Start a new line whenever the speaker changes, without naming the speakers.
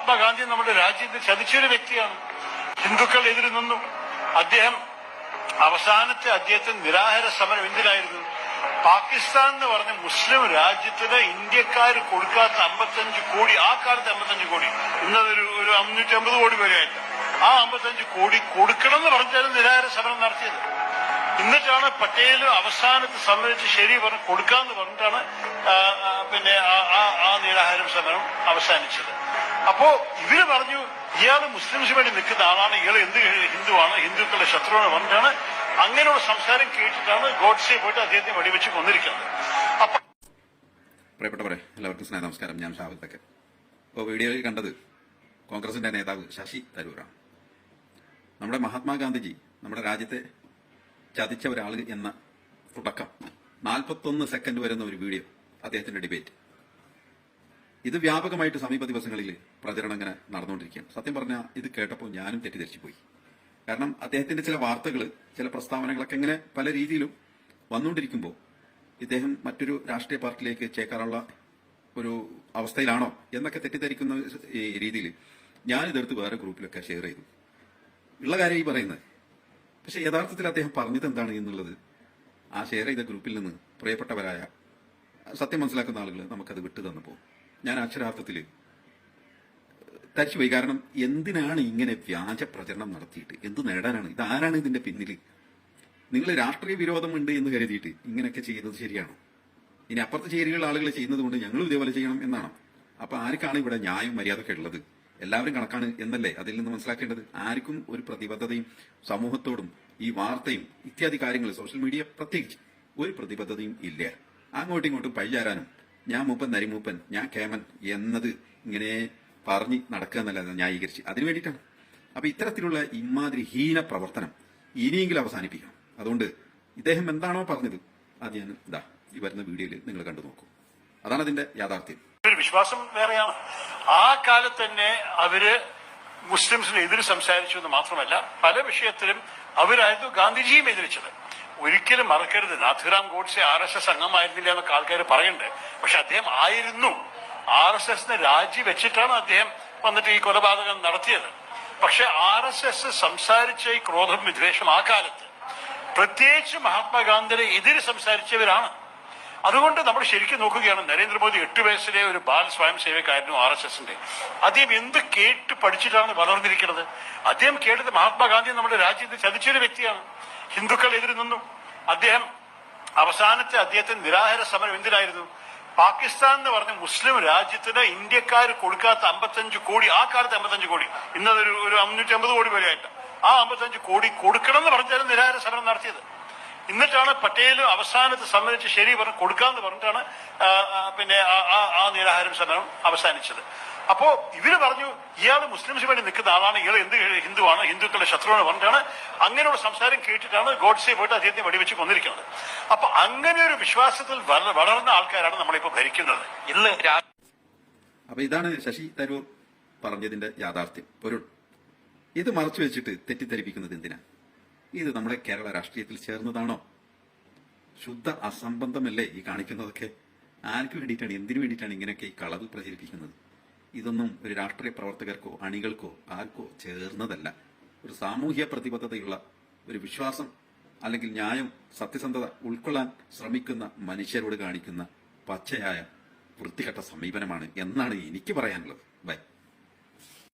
മഹാത്മാഗാന്ധി നമ്മുടെ രാജ്യത്തെ ചതിച്ചൊരു വ്യക്തിയാണ്. ഹിന്ദുക്കൾ എതിരു നിന്നു. അദ്ദേഹം അവസാനത്തെ അദ്ദേഹത്തിന് നിരാഹാര സമരം എന്തിനായിരുന്നു? പാകിസ്ഥാൻ എന്ന് പറഞ്ഞ മുസ്ലിം രാജ്യത്തിന് ഇന്ത്യക്കാർ കൊടുക്കാത്ത അമ്പത്തഞ്ച് കോടി ആ കാലത്ത് അമ്പത്തഞ്ച് കോടി. ഇന്നതൊരു ഒരു അഞ്ഞൂറ്റി അമ്പത് കോടി വരെയായിട്ട് ആ അമ്പത്തഞ്ച് കോടി കൊടുക്കണം എന്ന് പറഞ്ഞാലും നിരാഹാര സമരം നടത്തിയത്. എന്നിട്ടാണ് പട്ടേൽ അവസാനത്ത് സമ്മതിച്ച് ശരി പറഞ്ഞ് കൊടുക്കാന്ന് പറഞ്ഞിട്ടാണ് പിന്നെ ആ നിരാഹാരം സമരം അവസാനിച്ചത്. അപ്പോ ഇവർ പറഞ്ഞു ഇയാൾ മുസ്ലിംസിന് വേണ്ടി നിൽക്കുന്ന ആളാണ് ഇയാൾ എന്ത് ഹിന്ദുവാണ് ഹിന്ദുക്കളുടെ ശത്രുവാണ് പറഞ്ഞാണ് അങ്ങനെയുള്ള സംസാരം കേട്ടിട്ടാണ് ഗോഡ്സെ പോയിട്ട് അദ്ദേഹത്തെ വെടിവെച്ച് കൊന്നിരിക്കുന്നത്. അപ്പൊ
പ്രിയപ്പെട്ടവരെ എല്ലാവർക്കും സ്നേഹ നമസ്കാരം ഞാൻ ഷാഹുൽ തക്കൻ ഇപ്പോൾ വീഡിയോയിൽ കണ്ടത് കോൺഗ്രസിന്റെ നേതാവ് ശശി തരൂരാണ്. നമ്മുടെ മഹാത്മാഗാന്ധിജി നമ്മുടെ രാജ്യത്തെ ചതിച്ച ഒരാൾ എന്ന തുടക്കം നാൽപ്പത്തൊന്ന് സെക്കൻഡ് വരുന്ന ഒരു വീഡിയോ അദ്ദേഹത്തിന്റെ ഡിബേറ്റ് ഇത് വ്യാപകമായിട്ട് സമീപ ദിവസങ്ങളിൽ പ്രചരണം ഇങ്ങനെ നടന്നുകൊണ്ടിരിക്കുകയാണ്. സത്യം പറഞ്ഞാൽ ഇത് കേട്ടപ്പോൾ ഞാനും തെറ്റിദ്ധരിച്ചു പോയി കാരണം അദ്ദേഹത്തിന്റെ ചില വാർത്തകൾ ചില പ്രസ്താവനകളൊക്കെ ഇങ്ങനെ പല രീതിയിലും വന്നുകൊണ്ടിരിക്കുമ്പോൾ ഇദ്ദേഹം മറ്റൊരു രാഷ്ട്രീയ പാർട്ടിയിലേക്ക് ചേക്കാനുള്ള ഒരു അവസ്ഥയിലാണോ എന്നൊക്കെ തെറ്റിദ്ധരിക്കുന്ന രീതിയിൽ ഞാനിതെടുത്ത് വേറെ ഗ്രൂപ്പിലൊക്കെ ഷെയർ ചെയ്തു. ഉള്ള കാര്യം ഈ പറയുന്നത്. പക്ഷെ യഥാർത്ഥത്തിൽ അദ്ദേഹം പറഞ്ഞത് എന്താണ് എന്നുള്ളത് ആ ഷെയർ ചെയ്ത ഗ്രൂപ്പിൽ നിന്ന് പ്രിയപ്പെട്ടവരായ സത്യം മനസ്സിലാക്കുന്ന ആളുകൾ നമുക്കത് വിട്ടു തന്നപ്പോൾ ഞാൻ അക്ഷരാർത്ഥത്തിൽ തരിച്ചുപോയി. കാരണം എന്തിനാണ് ഇങ്ങനെ വ്യാജ പ്രചരണം നടത്തിയിട്ട്? എന്ത് നേടാനാണ്? ഇതാരാണ് ഇതിന്റെ പിന്നിൽ നിങ്ങൾ രാഷ്ട്രീയ വിരോധമുണ്ട് എന്ന് കരുതിയിട്ട് ഇങ്ങനെയൊക്കെ ചെയ്യുന്നത് ശരിയാണോ? ഇനി അപ്പുറത്തെ ചേരികളിൽ ആളുകൾ ചെയ്യുന്നത് കൊണ്ട് ഞങ്ങളും ഇതേപോലെ ചെയ്യണം എന്നാണ്? അപ്പൊ ആർക്കാണ് ഇവിടെ ന്യായം മര്യാദയൊക്കെ ഉള്ളത്? എല്ലാവരും കണക്കാണ് എന്നല്ലേ അതിൽ നിന്ന് മനസ്സിലാക്കേണ്ടത്? ആർക്കും ഒരു പ്രതിബദ്ധതയും സമൂഹത്തോടും ഈ വാർത്തയും ഇത്യാദി കാര്യങ്ങൾ സോഷ്യൽ മീഡിയ പ്രത്യേകിച്ച് ഒരു പ്രതിബദ്ധതയും ഇല്ല. അങ്ങോട്ടും ഇങ്ങോട്ടും പഴിചാരാനും ഞാൻ മൂപ്പൻ നരിമൂപ്പൻ ഞാൻ കേമൻ എന്നത് ഇങ്ങനെ പറഞ്ഞ് നടക്കുക എന്നല്ല ന്യായീകരിച്ച് അതിനു വേണ്ടിയിട്ടാണ്. അപ്പൊ ഇത്തരത്തിലുള്ള ഇമാതിരി ഹീന പ്രവർത്തനം ഇനിയെങ്കിലും അവസാനിപ്പിക്കണം. അതുകൊണ്ട് ഇദ്ദേഹം എന്താണോ പറഞ്ഞത് അത് ഞാൻ ഇതാ ഈ വരുന്ന വീഡിയോയിൽ നിങ്ങൾ കണ്ടു നോക്കൂ. അതാണ് അതിന്റെ യാഥാർത്ഥ്യം.
വിശ്വാസം വേറെയാണ്. ആ കാലത്ത് തന്നെ അവർ മുസ്ലിംസിനെതിര് സംസാരിച്ചു എന്ന് മാത്രമല്ല പല വിഷയത്തിലും അവരായിരുന്നു ഗാന്ധിജിയും എതിരിച്ചത്. ഒരിക്കലും മറക്കരുത്. Nathuram Godse R S S അംഗമായിരുന്നില്ല എന്നൊക്കെ ആൾക്കാർ പറയണ്ടേ പക്ഷെ അദ്ദേഹം ആയിരുന്നു. ആർ എസ് എസിന് രാജി വെച്ചിട്ടാണ് അദ്ദേഹം വന്നിട്ട് ഈ കൊലപാതകം നടത്തിയത്. പക്ഷെ ആർ എസ് എസ് സംസാരിച്ച ഈ ക്രോധം വിദ്വേഷം ആ കാലത്ത് പ്രത്യേകിച്ച് മഹാത്മാഗാന്ധിയുടെ എതിര് സംസാരിച്ചവരാണ്. അതുകൊണ്ട് നമ്മൾ ശരിക്കും നോക്കുകയാണ് നരേന്ദ്രമോദി എട്ട് വയസ്സിലെ ഒരു ബാൽ സ്വയം സേവകായിരുന്നു ആർ എസ് എസിന്റെ. അദ്ദേഹം എന്ത് കേട്ട് പഠിച്ചിട്ടാണ് വളർന്നിരിക്കുന്നത്? അദ്ദേഹം കേട്ടത് മഹാത്മാഗാന്ധി നമ്മുടെ രാജ്യത്ത് ചതിച്ചൊരു വ്യക്തിയാണ്. ഹിന്ദുക്കൾ എതിര് നിന്നു. അദ്ദേഹം അവസാനത്തെ അദ്ദേഹത്തിന് നിരാഹാര സമരം എന്തിനായിരുന്നു? പാകിസ്ഥാൻ എന്ന് പറഞ്ഞ മുസ്ലിം രാജ്യത്തിന് ഇന്ത്യക്കാർ കൊടുക്കാത്ത അമ്പത്തഞ്ച് കോടി ആ കാലത്ത് അമ്പത്തഞ്ച് കോടി ഇന്നതൊരു ഒരു അഞ്ഞൂറ്റി അമ്പത് കോടി വരെയായിട്ട് ആ അമ്പത്തഞ്ച് കോടി കൊടുക്കണം എന്ന് പറഞ്ഞാലും നിരാഹാര സമരം നടത്തിയത്. എന്നിട്ടാണ് പട്ടേൽ അവസാനത്തെ സമ്മതിച്ച് ശരി പറഞ്ഞ് കൊടുക്കാന്ന് പറഞ്ഞിട്ടാണ് പിന്നെ ആ- നിരാഹാരം സമരം അവസാനിച്ചത്. അപ്പോ ഇവർ പറഞ്ഞു ഇയാൾ മുസ്ലിംസിന് വേണ്ടി നിൽക്കുന്ന ആളാണ് ഇയാൾ എന്ത് ഹിന്ദുവാണ് ഹിന്ദുക്കളുടെ ശത്രുവാണ് പറഞ്ഞിട്ടാണ് അങ്ങനെയുള്ള സംസാരം കേട്ടിട്ടാണ് ഗോഡ്സെ പോയിട്ട് അദ്ദേഹത്തെ വെടിവെച്ച് കൊന്നിരിക്കുന്നത്. അപ്പൊ അങ്ങനെ ഒരു വിശ്വാസത്തിൽ വള- വളർന്ന ആൾക്കാരാണ് നമ്മളിപ്പോ ഭരിക്കുന്നത്. ഇന്ന്
അപ്പൊ ഇതാണ് ശശി തരൂർ പറഞ്ഞതിന്റെ യാഥാർത്ഥ്യം. ഒരു ഇത് മറച്ചു വെച്ചിട്ട് തെറ്റിദ്ധരിപ്പിക്കുന്നത് എന്തിനാ? ഇത് നമ്മുടെ കേരള രാഷ്ട്രീയത്തിൽ ചേർന്നതാണോ? ശുദ്ധ അസംബന്ധമല്ലേ ഈ കാണിക്കുന്നതൊക്കെ? ആർക്ക് വേണ്ടിയിട്ടാണ് എന്തിനു വേണ്ടിയിട്ടാണ് ഇങ്ങനെയൊക്കെ ഈ കളവ് പ്രചരിപ്പിക്കുന്നത്? ഇതൊന്നും ഒരു രാഷ്ട്രീയ പ്രവർത്തകർക്കോ അണികൾക്കോ ആർക്കോ ചേർന്നതല്ല. ഒരു സാമൂഹ്യ പ്രതിബദ്ധതയുള്ള ഒരു വിശ്വാസം അല്ലെങ്കിൽ ന്യായം സത്യസന്ധത ഉൾക്കൊള്ളാൻ ശ്രമിക്കുന്ന മനുഷ്യരോട് കാണിക്കുന്ന പച്ചയായ വൃത്തികെട്ട സമീപനമാണ് എന്നാണ് എനിക്ക് പറയാനുള്ളത്. ബൈ.